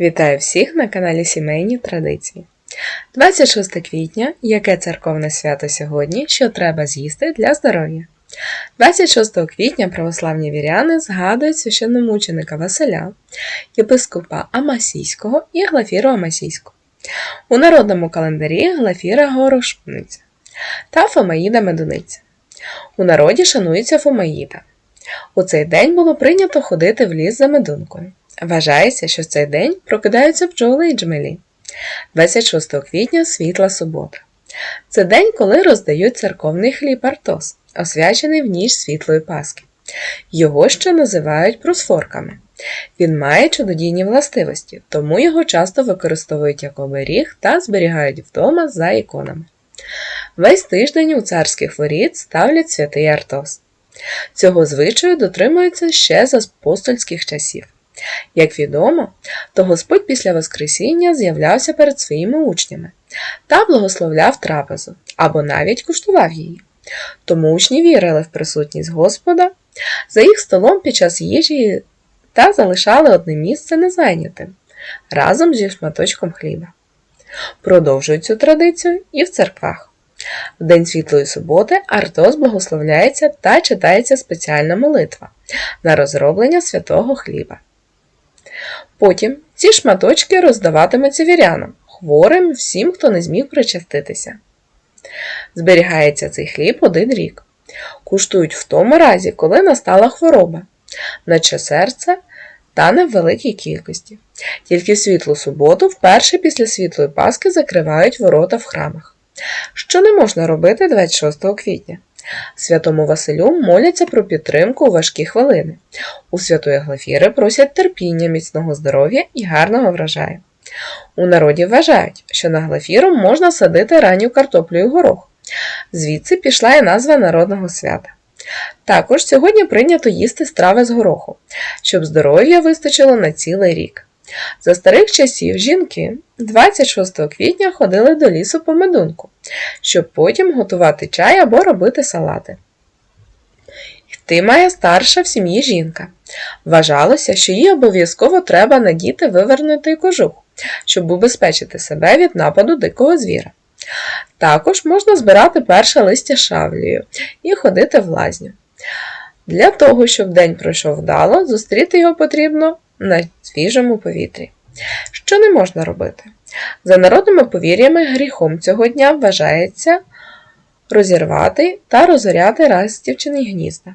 Вітаю всіх на каналі Сімейні Традиції. 26 квітня яке церковне свято сьогодні, що треба з'їсти для здоров'я. 26 квітня православні віряни згадують священномученика Василя, єпископа Амасійського і Глафіру Амасійську. У народному календарі Глафіра Горошпниця та Фомаїда Медуниця. У народі шанується Фомаїда. У цей день було прийнято ходити в ліс за медункою. Вважається, що в цей день прокидаються бджоли і джмелі. 26 квітня світла субота. Це день, коли роздають церковний хліб Артос, освячений в ніч світлої Пасхи. Його ще називають просфорками. Він має чудодійні властивості, тому його часто використовують як оберіг та зберігають вдома за іконами. Весь тиждень у царських воріт ставлять святий Артос. Цього звичаю дотримуються ще з апостольських часів. Як відомо, то Господь після Воскресіння з'являвся перед своїми учнями та благословляв трапезу або навіть куштував її. Тому учні вірили в присутність Господа за їх столом під час їжі та залишали одне місце незайнятим разом зі шматочком хліба. Продовжують цю традицію і в церквах. В День Світлої суботи Артос благословляється та читається спеціальна молитва на розроблення святого хліба. Потім ці шматочки роздаватимуться вірянам, хворим всім, хто не зміг причаститися. Зберігається цей хліб один рік. Куштують в тому разі, коли настала хвороба, наче серце та не в великій кількості. Тільки світлу суботу вперше після світлої Паски закривають ворота в храмах. Що не можна робити 26 квітня? Святому Василю моляться про підтримку у важкі хвилини. У святої Глафіри просять терпіння, міцного здоров'я і гарного врожаю. У народі вважають, що на Глафіру можна садити ранню картоплю і горох. Звідси пішла і назва народного свята. Також сьогодні прийнято їсти страви з гороху, щоб здоров'я вистачило на цілий рік. За старих часів жінки 26 квітня ходили до лісу по медунку, щоб потім готувати чай або робити салати. Йти має старша в сім'ї жінка. Вважалося, що їй обов'язково треба надіти вивернутий кожух, щоб убезпечити себе від нападу дикого звіра. Також можна збирати перше листя шавлію і ходити в лазню. Для того, щоб день пройшов вдало, зустріти його потрібно на свіжому повітрі. Що не можна робити? За народними повір'ями, гріхом цього дня вважається розірвати та розоряти розтівчені гнізда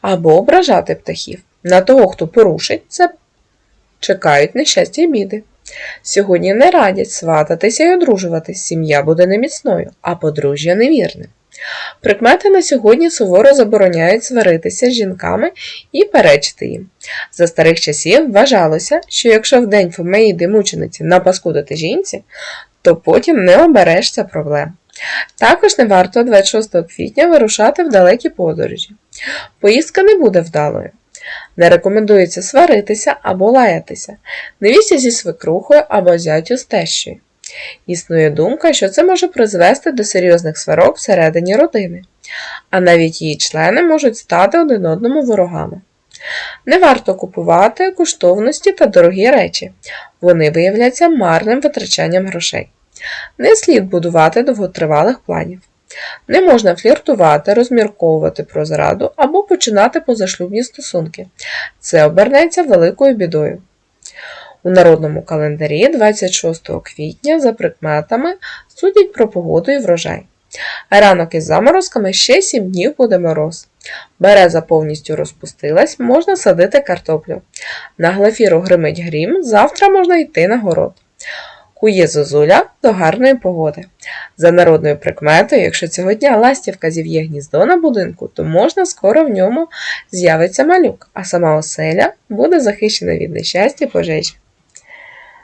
або ображати птахів. На того, хто порушить це, чекають нещастя й біди. Сьогодні не радять свататися і одружуватись, сім'я буде неміцною, а подружжя невірним. Прикмети на сьогодні суворо забороняють сваритися з жінками і перечити їм. За старих часів вважалося, що якщо в день Фомеїди мучениці напаскудити жінці, то потім не оберешся проблем. Також не варто 26 квітня вирушати в далекі подорожі. Поїздка не буде вдалою. Не рекомендується сваритися або лаятися, невісті зі свекрухою або зятю з тещою. Існує думка, що це може призвести до серйозних сварок всередині родини, а навіть її члени можуть стати один одному ворогами. Не варто купувати коштовності та дорогі речі, вони виявляться марним витрачанням грошей. Не слід будувати довготривалих планів. Не можна фліртувати, розмірковувати про зраду або починати позашлюбні стосунки. Це обернеться великою бідою. У народному календарі 26 квітня за прикметами судять про погоду і врожай. Ранок із заморозками ще 7 днів буде мороз. Береза повністю розпустилась, можна садити картоплю. На глафіру гримить грім, завтра можна йти на город. Кує зозуля до гарної погоди. За народною прикметою, якщо цього дня ластівка зів'є гніздо на будинку, то можна скоро в ньому з'явиться малюк, а сама оселя буде захищена від нещастя пожежі.